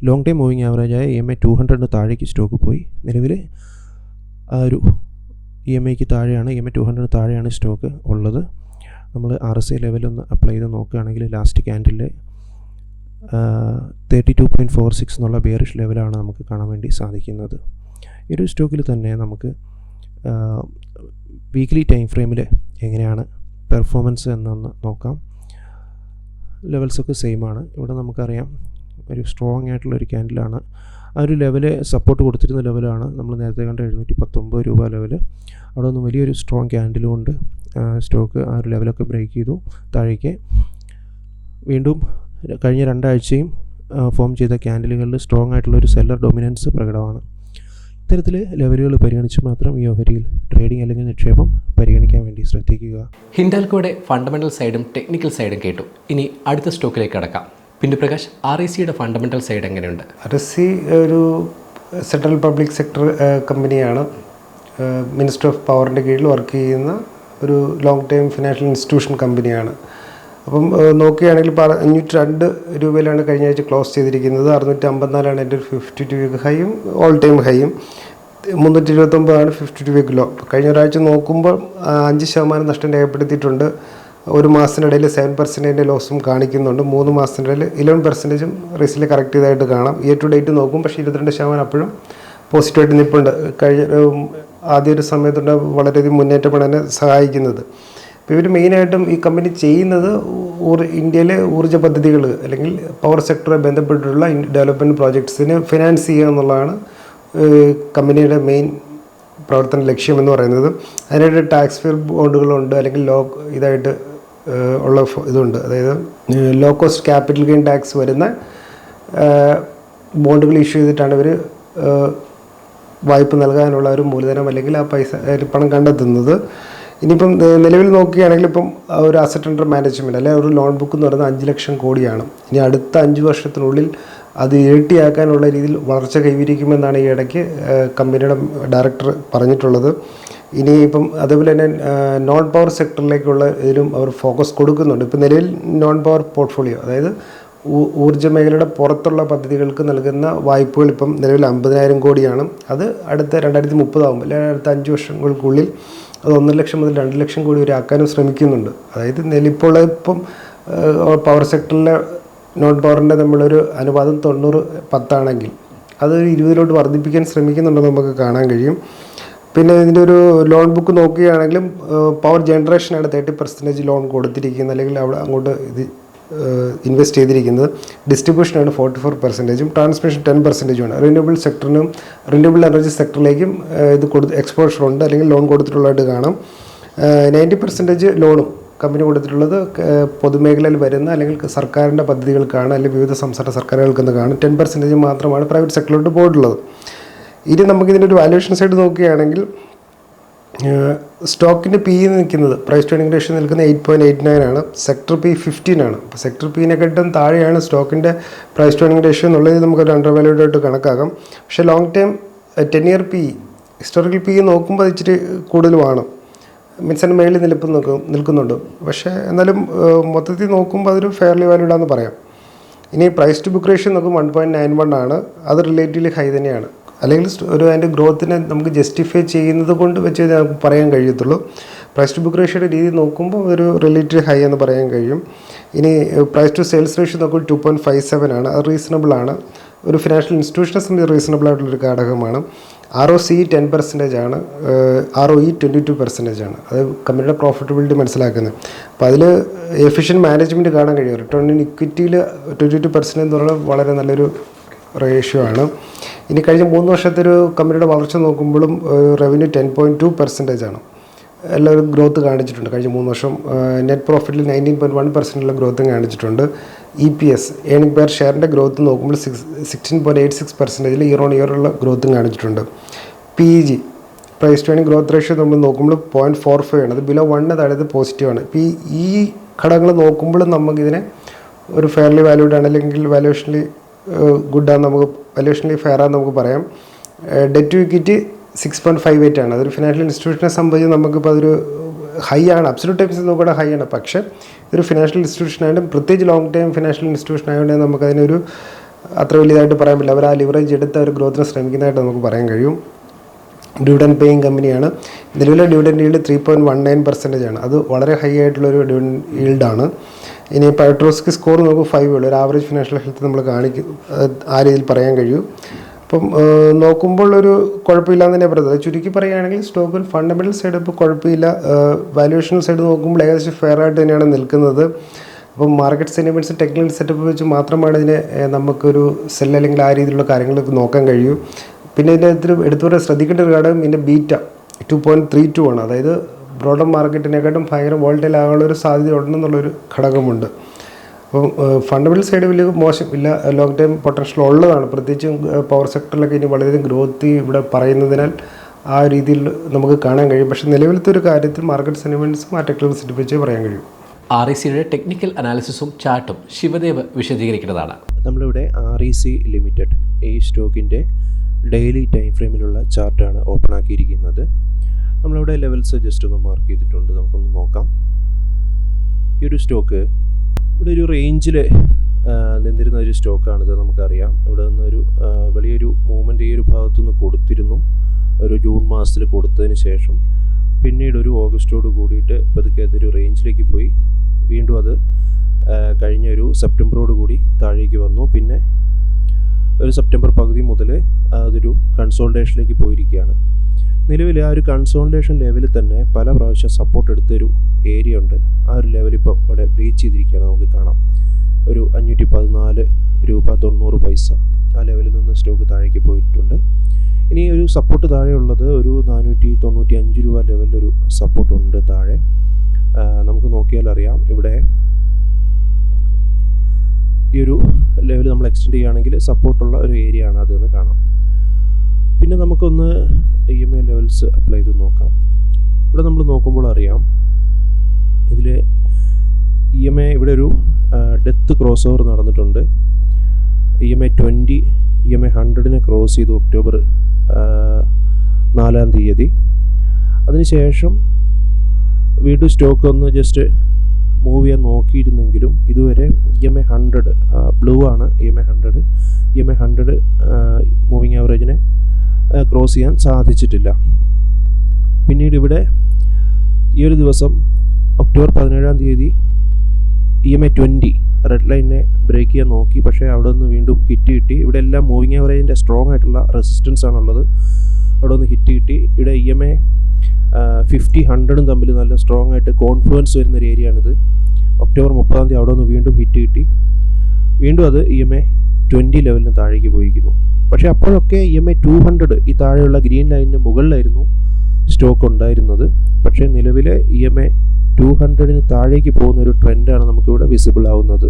ലോങ് ടൈം മൂവിങ് ആവറേജായ ഇ എം ഐ ടു ഹൺഡ്രഡിന് താഴേക്ക് സ്റ്റോക്ക് പോയി. നിലവിൽ ആ ഒരു ഇ എം ഐക്ക് താഴെയാണ് E M I two hundred താഴെയാണ് സ്റ്റോക്ക് ഉള്ളത്. നമ്മൾ ആർ എസ് ഐ ലെവലൊന്ന് അപ്ലൈ ചെയ്ത് നോക്കുകയാണെങ്കിൽ last candle thirty two point four six എന്നുള്ള ബിയറിഷ് ലെവലാണ് നമുക്ക് കാണാൻ വേണ്ടി സാധിക്കുന്നത്. ഈ ഒരു സ്റ്റോക്കിൽ തന്നെ നമുക്ക് വീക്ക്ലി ടൈം ഫ്രെയിമിൽ എങ്ങനെയാണ് പെർഫോമൻസ് എന്നൊന്ന് നോക്കാം. ലെവൽസൊക്കെ സെയിം ആണ്. ഇവിടെ നമുക്കറിയാം ഒരു സ്ട്രോങ് ആയിട്ടുള്ള ഒരു ക്യാൻഡിലാണ് ആ ഒരു ലെവൽ സപ്പോർട്ട് കൊടുത്തിരുന്ന ലെവലാണ് നമ്മൾ നേരത്തെ കണ്ട എഴുന്നൂറ്റി പത്തൊമ്പത് രൂപ ലെവൽ അവിടെ ഒന്ന് വലിയൊരു സ്ട്രോങ് ക്യാൻഡിലും ഉണ്ട്. സ്റ്റോക്ക് ആ ഒരു ലെവലൊക്കെ ബ്രേക്ക് ചെയ്തു താഴേക്ക്. വീണ്ടും കഴിഞ്ഞ രണ്ടാഴ്ചയും ഫോം ചെയ്ത ക്യാൻഡിലുകളിൽ സ്ട്രോങ് ആയിട്ടുള്ള ഒരു സെല്ലർ ഡൊമിനൻസ് പ്രകടമാണ്. ഇത്തരത്തിൽ ലെവലുകൾ പരിഗണിച്ച് മാത്രം ഈ ഓഹരിയിൽ ട്രേഡിംഗ് അല്ലെങ്കിൽ നിക്ഷേപം പരിഗണിക്കാൻ വേണ്ടി ശ്രദ്ധിക്കുക. ഹിൻഡാൽക്കോയുടെ ഫണ്ടമെന്റൽ സൈഡും ടെക്നിക്കൽ സൈഡും കേട്ടു. ഇനി അടുത്ത സ്റ്റോക്കിലേക്ക് കടക്കാം. പിന്നെ പ്രകാശ് ആർ ഐ സിയുടെ ഫണ്ടമെന്റൽ സൈഡ് എങ്ങനെയുണ്ട്? ആർ സി ഒരു സെൻട്രൽ പബ്ലിക് സെക്ടർ കമ്പനിയാണ് മിനിസ്റ്റർ ഓഫ് പവറിന്റെ കീഴിൽ വർക്ക് ചെയ്യുന്ന ഒരു ലോങ് ടൈം ഫിനാൻഷ്യൽ ഇൻസ്റ്റിറ്റ്യൂഷൻ കമ്പനിയാണ് അപ്പം നോക്കുകയാണെങ്കിൽ ഇപ്പോൾ അഞ്ഞൂറ്റി രണ്ട് രൂപയിലാണ് കഴിഞ്ഞ ആഴ്ച ക്ലോസ് ചെയ്തിരിക്കുന്നത്. അറുന്നൂറ്റി അമ്പത്തിനാലാണ് എന്റെ ഒരു ഫിഫ്റ്റി ടു വീക്ക് ഹൈയും ഓൾ ടൈം ഹൈയും മുന്നൂറ്റി ഇരുപത്തൊമ്പതാണ് ഫിഫ്റ്റി ടു വീക്ക് ലോ കഴിഞ്ഞ ഒരാഴ്ച നോക്കുമ്പോൾ അഞ്ച് ശതമാനം നഷ്ടം രേഖപ്പെടുത്തിയിട്ടുണ്ട്. ഒരു മാസത്തിനിടയിൽ സെവൻ പെർസെന്റേജിന്റെ ലോസും കാണിക്കുന്നുണ്ട്. മൂന്ന് മാസത്തിനിടയിൽ ഇലവൻ പെർസെന്റേജും റിസിൽ കറക്റ്റ് ചെയ്തതായിട്ട് കാണാം. ഇയർ ടു ഡേറ്റ് നോക്കും പക്ഷേ ഇരുപത്തിരണ്ട് ശതമാനം അപ്പോഴും പോസിറ്റീവായിട്ട് നിൽപ്പുണ്ട്. കഴിഞ്ഞ ആദ്യ ഒരു സമയത്തുണ്ട് വളരെയധികം മുന്നേറ്റമാണ് എന്നെ സഹായിക്കുന്നത്. അപ്പോൾ ഇവർ മെയിനായിട്ടും ഈ കമ്പനി ചെയ്യുന്നത് ഇന്ത്യയിലെ ഊർജ പദ്ധതികൾ അല്ലെങ്കിൽ പവർ സെക്ടറെ ബന്ധപ്പെട്ടിട്ടുള്ള ഡെവലപ്മെന്റ് പ്രോജക്ട്സിന് ഫിനാൻസ് ചെയ്യുക എന്നുള്ളതാണ് കമ്പനിയുടെ മെയിൻ പ്രവർത്തന ലക്ഷ്യമെന്ന് പറയുന്നത്. അതിനായിട്ട് ടാക്സ് ഫെയർ ബോണ്ടുകളുണ്ട് അല്ലെങ്കിൽ ലോ ഇതായിട്ട് ഉള്ള ഇതുണ്ട്. അതായത് low cost capital gain tax വരുന്ന ബോണ്ടുകൾ ഇഷ്യൂ ചെയ്തിട്ടാണ് ഇവർ വായ്പ നൽകാനുള്ള ഒരു മൂലധനം അല്ലെങ്കിൽ ആ പൈസ പണം കണ്ടെത്തുന്നത്. ഇനിയിപ്പം നിലവിൽ നോക്കുകയാണെങ്കിൽ ഇപ്പം ഒരു അസറ്റ് അണ്ടർ മാനേജ്മെന്റ് അല്ലെങ്കിൽ ഒരു ലോൺ ബുക്ക് എന്ന് പറയുന്നത് അഞ്ച് ലക്ഷം കോടിയാണ്. ഇനി അടുത്ത അഞ്ച് വർഷത്തിനുള്ളിൽ അത് ഇരട്ടിയാക്കാനുള്ള രീതിയിൽ വളർച്ച കൈവരിക്കുമെന്നാണ് ഈ ഇടയ്ക്ക് കമ്പനിയുടെ ഡയറക്ടർ പറഞ്ഞിട്ടുള്ളത്. ഇനി ഇപ്പം അതേപോലെ തന്നെ നോൺ പവർ സെക്ടറിലേക്കുള്ള ഇതിലും അവർ ഫോക്കസ് കൊടുക്കുന്നുണ്ട്. ഇപ്പം നിലവിൽ നോൺ പവർ പോർട്ട്ഫോളിയോ അതായത് ഊർജ മേഖലയുടെ പുറത്തുള്ള പദ്ധതികൾക്ക് നൽകുന്ന വായ്പകൾ ഇപ്പം നിലവിൽ അമ്പതിനായിരം കോടിയാണ്. അത് അടുത്ത രണ്ടായിരത്തി മുപ്പതാകുമ്പോൾ അല്ലെങ്കിൽ അടുത്ത അഞ്ച് വർഷങ്ങൾക്കുള്ളിൽ അത് ഒന്നര ലക്ഷം മുതൽ രണ്ട് ലക്ഷം കോടി വരെ ആക്കാനും ശ്രമിക്കുന്നുണ്ട്. അതായത് നിലവിപ്പോൾ ഇപ്പം പവർ സെക്ടറിലെ നോൺ പവറിന്റെ നമ്മളൊരു അനുപാതം തൊണ്ണൂറ് പത്താണെങ്കിൽ അത് ഇരുപതിലോട്ട് വർദ്ധിപ്പിക്കാൻ ശ്രമിക്കുന്നുണ്ടെന്ന് നമുക്ക് കാണാൻ കഴിയും. പിന്നെ ഇതിന്റെ ഒരു ലോൺ ബുക്ക് നോക്കുകയാണെങ്കിലും പവർ ജനറേഷനാണ് തേർട്ടി പെർസെന്റേജ് ലോൺ കൊടുത്തിരിക്കുന്നത്. അല്ലെങ്കിൽ അവിടെ അങ്ങോട്ട് ഇത് ഇൻവെസ്റ്റ് ചെയ്തിരിക്കുന്നത്. ഡിസ്ട്രിബ്യൂഷനാണ് ഫോർട്ടി ഫോർ പെർസെന്റേജും ട്രാൻസ്മിഷൻ ടെൻ പെർസെന്റേജുമാണ് റിന്യൂവബിൾ സെക്ടറിനും റിന്യൂവബിൾ എനർജി സെക്ടറിലേക്കും ഇത് കൊടുത്ത് എക്സ്പോഷർ ഉണ്ട് അല്ലെങ്കിൽ ലോൺ കൊടുത്തിട്ടുള്ളതായിട്ട് കാണാം. നയന്റി പെർസെന്റേജ് ലോണും കമ്പനി കൊടുത്തിട്ടുള്ളത് പൊതുമേഖലയിൽ വരുന്ന അല്ലെങ്കിൽ സർക്കാരിന്റെ പദ്ധതികൾക്കാണ് അല്ലെങ്കിൽ വിവിധ സംസ്ഥാന സർക്കാരുകൾക്കെന്ന് കാണും. ടെൻ പെർസെന്റേജ് മാത്രമാണ് പ്രൈവറ്റ് സെക്ടറിലോട്ട് പോയിട്ടുള്ളത്. ഇനി നമുക്കിതിന്റെ ഒരു വാല്യുവേഷൻ സൈഡ് നോക്കുകയാണെങ്കിൽ സ്റ്റോക്കിന്റെ പി നിൽക്കുന്നത് പ്രൈസ് ട്രേഡിംഗ് റേഷ്യോ നിൽക്കുന്നത് എയ്റ്റ് പോയിന്റ് എയ്റ്റ് നയൻ ആണ്. സെക്ടർ പി ഫിഫ്റ്റീൻ ആണ്. അപ്പോൾ സെക്ടർ പിനെക്കാട്ടും താഴെയാണ് സ്റ്റോക്കിന്റെ പ്രൈസ് ട്രേഡിംഗ് റേഷ്യോ എന്നുള്ളത് നമുക്കൊരു അണ്ടർ വാല്യൂഡ് ആയിട്ട് കണക്കാക്കാം. പക്ഷേ long time ten year P historical P നോക്കുമ്പോൾ അത് ഇച്ചിരി കൂടുതലുമാണ്. മീൻസ് അതിന് മേളിൽ നിൽപ്പ് നിൽക്കും നിൽക്കുന്നുണ്ട്. പക്ഷേ എന്നാലും മൊത്തത്തിൽ നോക്കുമ്പോൾ അതൊരു ഫെയർലി വാല്യൂഡാന്ന് പറയാം. ഇനി പ്രൈസ് ടു ബുക്ക് റേഷ്യോ നോക്കും വൺ പോയിന്റ് നയൻ വൺ ആണ്. അത് റിലേറ്റീവ്ലി ഹൈ തന്നെയാണ്. അല്ലെങ്കിൽ ഒരു അതിന്റെ ഗ്രോത്തിനെ നമുക്ക് ജസ്റ്റിഫൈ ചെയ്യുന്നത് കൊണ്ട് വെച്ച് നമുക്ക് പറയാൻ കഴിയത്തുള്ളൂ. പ്രൈസ് ടു ബുക്ക് റേഷ്യോയുടെ രീതി നോക്കുമ്പോൾ ഒരു റിലേറ്റീവ് ഹൈ എന്ന് പറയാൻ കഴിയും. ഇനി പ്രൈസ് ടു സെയിൽസ് റേഷ്യോ നോക്കുമ്പോൾ ടു പോയിന്റ് ഫൈവ് സെവൻ ആണ്. അത് റീസണബിൾ ആണ്. ഒരു ഫിനാൻഷ്യൽ ഇൻസ്റ്റിറ്റ്യൂഷനെ സംബന്ധിച്ച് റീസണബിൾ ആയിട്ടുള്ളൊരു ഘടകമാണ്. R O C ten percentage ആണ്. R O E twenty two percentage ആണ്. അത് കമ്പനിയുടെ പ്രോഫിറ്റബിലിറ്റി മനസ്സിലാക്കുന്നത്. അപ്പോൾ അതിൽ എഫിഷ്യന്റ് മാനേജ്മെന്റ് കാണാൻ കഴിയും. റിട്ടേൺ ഇൻ ഇക്വിറ്റിയിൽ ട്വന്റി ടു പെർസെന്റ് എന്ന് പറയുന്നത് വളരെ നല്ലൊരു റേഷ്യോ ആണ്. ഇനി കഴിഞ്ഞ മൂന്ന് വർഷത്തെ ഒരു കമ്പനിയുടെ വളർച്ച നോക്കുമ്പോഴും revenue ten point two percentage ആണ്. എല്ലാവരും ഗ്രോത്ത് കാണിച്ചിട്ടുണ്ട്. കഴിഞ്ഞ മൂന്ന് വർഷം നെറ്റ് പ്രോഫിറ്റിൽ നയന്റീൻ പോയിന്റ് വൺ പെർസെന്റുള്ള ഗ്രോത്തും കാണിച്ചിട്ടുണ്ട്. E P S earning per ഷെയറിന്റെ growth നോക്കുമ്പോൾ six sixteen point eight six പെർസെന്റേജിൽ year on ഇയറുള്ള ഗ്രോത്തും കാണിച്ചിട്ടുണ്ട്. P G price to earning growth ratio നമ്മൾ നോക്കുമ്പോൾ പോയിന്റ് ഫോർ ഫൈവ് ആണ്. അത് ബിലോ വണ്ണ് താഴെ പോസിറ്റീവാണ് ഇപ്പോൾ ഈ ഘടകങ്ങൾ നോക്കുമ്പോൾ നമുക്കിതിനെ ഒരു ഫെയർലി വാല്യൂഡ് ആണ്. അല്ലെങ്കിൽ വാല്യൂഷനലി ഗുഡാന്ന് നമുക്ക് വാല്യൂഷനലി ഫെയർ ആണെന്ന് നമുക്ക് പറയാം. Debt to equity six point five eight ആണ്. അതൊരു ഫിനാൻഷ്യൽ ഇൻസ്റ്റിറ്റ്യൂഷനെ സംബന്ധിച്ച് നമുക്കിപ്പോൾ അതൊരു ഹൈ ആണ്. അബ്സലൂട്ട് ടൈംസ് നോക്കുകയാണെങ്കിൽ ഹൈ ആണ്. പക്ഷേ ഇതൊരു ഫിനാൻഷ്യൽ ഇൻസ്റ്റിറ്റ്യൂഷൻ ആയതുകൊണ്ട് പ്രത്യേകിച്ച് ലോങ് ടൈം ഫിനാൻഷ്യൽ ഇൻസ്റ്റിറ്റ്യൂഷൻ ആയതുകൊണ്ട് നമുക്കതിനൊരു അത്ര വലിയതായിട്ട് പറയാൻ പറ്റില്ല. അവർ ആ ലിവറേജ് എടുത്ത് അവർ ഗ്രോത്തിന് ശ്രമിക്കുന്നതായിട്ട് നമുക്ക് പറയാൻ കഴിയും. ഡിവിഡൻ പേയിങ് കമ്പനിയാണ് നിലവിലെ dividend yield three point one nine percentage ആണ്. അത് വളരെ ഹൈ ആയിട്ടുള്ളൊരു ഡിവിഡൻ ഈൽഡാണ് ഇനി പൈട്രോസ്കി സ്കോർ നമുക്ക് ഫൈവ് ഉള്ളൂ. ഒരു ആവറേജ് ഫിനാൻഷ്യൽ ഹെൽത്ത് നമ്മൾ കാണിക്കും ആ രീതിയിൽ പറയാൻ കഴിയൂ. അപ്പം നോക്കുമ്പോൾ ഒരു കുഴപ്പമില്ലാന്ന് തന്നെ പറയുന്നത് ചുരുക്കി പറയുകയാണെങ്കിൽ സ്റ്റോക്കിൽ ഫണ്ടമെന്റൽ സൈഡ് ഇപ്പോൾ കുഴപ്പമില്ല. വാല്യുവേഷൻ സൈഡ് നോക്കുമ്പോൾ ഏകദേശം ഫെയർ ആയിട്ട് തന്നെയാണ് നിൽക്കുന്നത്. അപ്പം മാർക്കറ്റ് സെന്റിമെന്റ്സ് ടെക്നിക്കൽ സെറ്റപ്പ് വെച്ച് മാത്രമാണ് ഇതിനെ നമുക്കൊരു സെൽ അല്ലെങ്കിൽ ആ രീതിയിലുള്ള കാര്യങ്ങളൊക്കെ നോക്കാൻ കഴിയൂ. പിന്നെ ഇതിന്റെ എടുത്തു പറയാൻ ശ്രദ്ധിക്കേണ്ട ഒരു ഘടകം ഇതിന്റെ beta two point three two ആണ്. അതായത് ബ്രോഡർ മാർക്കറ്റിനെക്കാട്ടും ഭയങ്കര വോൾട്ടൈൽ ആകാനുള്ള ഒരു സാധ്യത ഉണ്ടെന്നുള്ളൊരു ഘടകമുണ്ട്. അപ്പം ഫണ്ടമെന്റൽ സൈഡ് വലിയ മോശം ഇല്ല. ലോങ് ടൈം പൊട്ടൻഷ്യൽ ഉള്ളതാണ്. പ്രത്യേകിച്ചും പവർ സെക്ടറിലൊക്കെ ഇനി വളരെയധികം ഗ്രോത്ത് ഇവിടെ പറയുന്നതിനാൽ ആ രീതിയിൽ നമുക്ക് കാണാൻ കഴിയും. പക്ഷേ നിലവിലത്തെ ഒരു കാര്യത്തിൽ മാർക്കറ്റ് സെന്റിമെന്റ്സും ആ ടെക്നിക്കൽ സെറ്റ് പറയാൻ കഴിയും. ആർ ഇ സിയുടെ ടെക്നിക്കൽ അനാലിസിസും ചാർട്ടും ശിവദേവ് വിശദീകരിക്കുന്നതാണ്. നമ്മളിവിടെ ആർ ഇ സി ലിമിറ്റഡ് ഈ സ്റ്റോക്കിന്റെ ഡെയിലി ടൈം ഫ്രെയിമിലുള്ള ചാർട്ടാണ് ഓപ്പൺ ആക്കിയിരിക്കുന്നത്. നമ്മളിവിടെ ലെവൽസ് ജസ്റ്റ് ഒന്ന് മാർക്ക് ചെയ്തിട്ടുണ്ട്. നമുക്കൊന്ന് നോക്കാം. ഈ ഒരു സ്റ്റോക്ക് ഇവിടെ ഒരു റേഞ്ചിൽ നിന്നിരുന്ന ഒരു സ്റ്റോക്കാണിത് നമുക്കറിയാം. ഇവിടെ നിന്നൊരു വലിയൊരു മൂവ്മെന്റ് ഈ ഒരു ഭാഗത്തുനിന്ന് കൊടുത്തിരുന്നു. ഒരു ജൂൺ മാസത്തിൽ കൊടുത്തതിന് ശേഷം. പിന്നീട് ഒരു ഓഗസ്റ്റോട് കൂടിയിട്ട് പതുക്കെ അതൊരു റേഞ്ചിലേക്ക് പോയി. വീണ്ടും അത് കഴിഞ്ഞ ഒരു സെപ്റ്റംബറോട് കൂടി താഴേക്ക് വന്നു. പിന്നെ ഒരു സെപ്റ്റംബർ പകുതി മുതൽ അതൊരു കൺസോൾട്ടേഷനിലേക്ക് പോയിരിക്കുകയാണ്. നിലവിൽ ആ ഒരു കൺസോൾട്ടേഷൻ ലെവലിൽ തന്നെ പല പ്രാവശ്യം സപ്പോർട്ട് എടുത്തൊരു ഏരിയ ഉണ്ട്. ആ ഒരു ലെവൽ ഇപ്പോൾ ഇവിടെ ബ്രീച്ച് ചെയ്തിരിക്കുകയാണ് നമുക്ക് കാണാം. ഒരു അഞ്ഞൂറ്റി പതിനാല് രൂപ തൊണ്ണൂറ് പൈസ ആ ലെവലിൽ നിന്ന് സ്റ്റോക്ക് താഴേക്ക് പോയിട്ടുണ്ട്. ഇനി ഒരു സപ്പോർട്ട് താഴെയുള്ളത് ഒരു നാനൂറ്റി തൊണ്ണൂറ്റി അഞ്ച് രൂപ ലെവലിലൊരു സപ്പോർട്ടുണ്ട് താഴെ. നമുക്ക് നോക്കിയാൽ അറിയാം. ഇവിടെ ഈ ഒരു ലെവൽ നമ്മൾ എക്സ്റ്റെൻഡ് ചെയ്യുകയാണെങ്കിൽ സപ്പോർട്ടുള്ള ഒരു ഏരിയ ആണ് അതെന്ന് കാണാം. പിന്നെ നമുക്കൊന്ന് E M I levels apply ചെയ്ത് നോക്കാം. ഇവിടെ നമ്മൾ നോക്കുമ്പോൾ അറിയാം ഇതിൽ ഇ എം ഐ ഇവിടെ ഒരു ഡെത്ത് ക്രോസ് ഓവർ നടന്നിട്ടുണ്ട്. E M I twenty E M I ഹൺഡ്രഡിനെ cross ചെയ്തു ഒക്ടോബർ നാലാം തീയതി. അതിനുശേഷം വീണ്ടും സ്റ്റോക്ക് ഒന്ന് ജസ്റ്റ് മൂവ് ചെയ്യാൻ നോക്കിയിരുന്നെങ്കിലും ഇതുവരെ E M I hundred blue ആണ് E M I hundred E M I hundred moving ആവറേജിനെ cross ചെയ്യാൻ സാധിച്ചിട്ടില്ല. പിന്നീട് ഇവിടെ ഈ ഒരു ദിവസം ഒക്ടോബർ പതിനേഴാം തീയതി E M A twenty red ലൈനെ break ചെയ്യാൻ നോക്കി. പക്ഷേ അവിടെ നിന്ന് വീണ്ടും ഹിറ്റ് കിട്ടി. ഇവിടെ എല്ലാം മൂവിങ് ആവറേജിന്റെ സ്ട്രോങ് ആയിട്ടുള്ള റെസിസ്റ്റൻസ് ആണുള്ളത്. അവിടെ നിന്ന് ഹിറ്റ് കിട്ടി. ഇവിടെ ഇ എം എ ഫിഫ്റ്റി ഹൺഡ്രഡും തമ്മിൽ നല്ല സ്ട്രോങ് ആയിട്ട് കോൺഫ്ലുവൻസ് വരുന്ന ഒരു ഏരിയ ആണിത് ഒക്ടോബർ മുപ്പതാം തീയതി അവിടെ നിന്ന് വീണ്ടും ഹിറ്റ് കിട്ടി. വീണ്ടും അത് ഇ എം എ ട്വന്റി ലെവലിന് താഴേക്ക് പോയിരിക്കുന്നു. പക്ഷേ അപ്പോഴൊക്കെ E M I two hundred ഈ താഴെയുള്ള ഗ്രീൻ ലൈനിന് മുകളിലായിരുന്നു സ്റ്റോക്ക് ഉണ്ടായിരുന്നത്. പക്ഷേ നിലവിലെ ഇ എം ഐ ടു ഹൺഡ്രഡിന് താഴേക്ക് പോകുന്ന ഒരു ട്രെൻഡാണ് നമുക്കിവിടെ വിസിബിൾ ആവുന്നത്.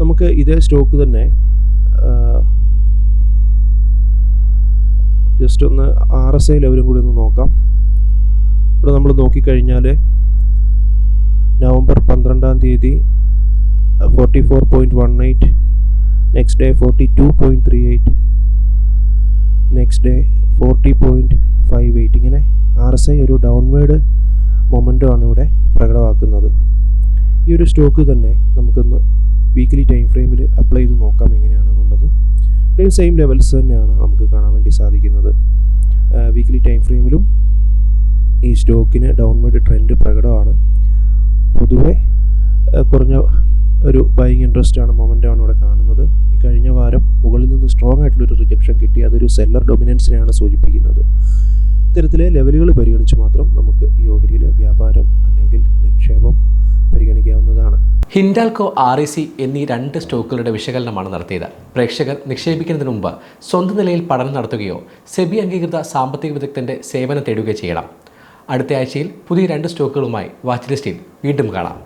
നമുക്ക് ഇതേ സ്റ്റോക്ക് തന്നെ ജസ്റ്റ് ഒന്ന് ആർ എസ് ഐ ലെവലും കൂടി ഒന്ന് നോക്കാം. ഇവിടെ നമ്മൾ നോക്കിക്കഴിഞ്ഞാൽ നവംബർ പന്ത്രണ്ടാം തീയതി forty four point one eight point three eight next day forty point five eight ഇങ്ങനെ ആർ എസ് ഐ ഒരു ഡൗൺവേഡ് മൊമെന്റുമാണ് ഇവിടെ പ്രകടമാക്കുന്നത്. ഈ ഒരു സ്റ്റോക്ക് തന്നെ നമുക്കൊന്ന് വീക്ക്ലി ടൈം ഫ്രെയിമിൽ അപ്ലൈ ചെയ്ത് നോക്കാം എങ്ങനെയാണെന്നുള്ളത്. ഇവിടെയും സെയിം ലെവൽസ് തന്നെയാണ് നമുക്ക് കാണാൻ വേണ്ടി സാധിക്കുന്നത്. വീക്ക്ലി ടൈം ഫ്രെയിമിലും ഈ സ്റ്റോക്കിന് ഡൗൺവേർഡ് ട്രെൻഡ് പ്രകടമാണ്. പൊതുവെ കുറഞ്ഞ ഒരു ബൈങ് ഇൻട്രസ്റ്റ് ആണ് മൊമെന്റാണ് ഇവിടെ കാണുന്നത്. ഈ കഴിഞ്ഞ വാരം മുകളിൽ നിന്ന് സ്ട്രോങ് ആയിട്ടുള്ളൊരു റിജക്ഷൻ കിട്ടി. അതൊരു സെല്ലർ ഡൊമിനൻസിനെയാണ് സൂചിപ്പിക്കുന്നത്. ഇത്തരത്തിലെ ലെവലുകൾ പരിഗണിച്ച് മാത്രം നമുക്ക് ഈ ഓഹരിയിലെ വ്യാപാരം അല്ലെങ്കിൽ നിക്ഷേപം പരിഗണിക്കാവുന്നതാണ്. ഹിൻഡാൽകോ ആർ ഇ സി എന്നീ രണ്ട് സ്റ്റോക്കുകളുടെ വിശകലനമാണ് നടത്തിയത്. പ്രേക്ഷകർ നിക്ഷേപിക്കുന്നതിന് മുമ്പ് സ്വന്തം നിലയിൽ പഠനം നടത്തുകയോ സെബി അംഗീകൃത സാമ്പത്തിക വിദഗ്ധന്റെ സേവനം തേടുകയോ ചെയ്യണം. അടുത്ത ആഴ്ചയിൽ പുതിയ രണ്ട് സ്റ്റോക്കുകളുമായി വാച്ച് ലിസ്റ്റിൽ വീണ്ടും കാണാം.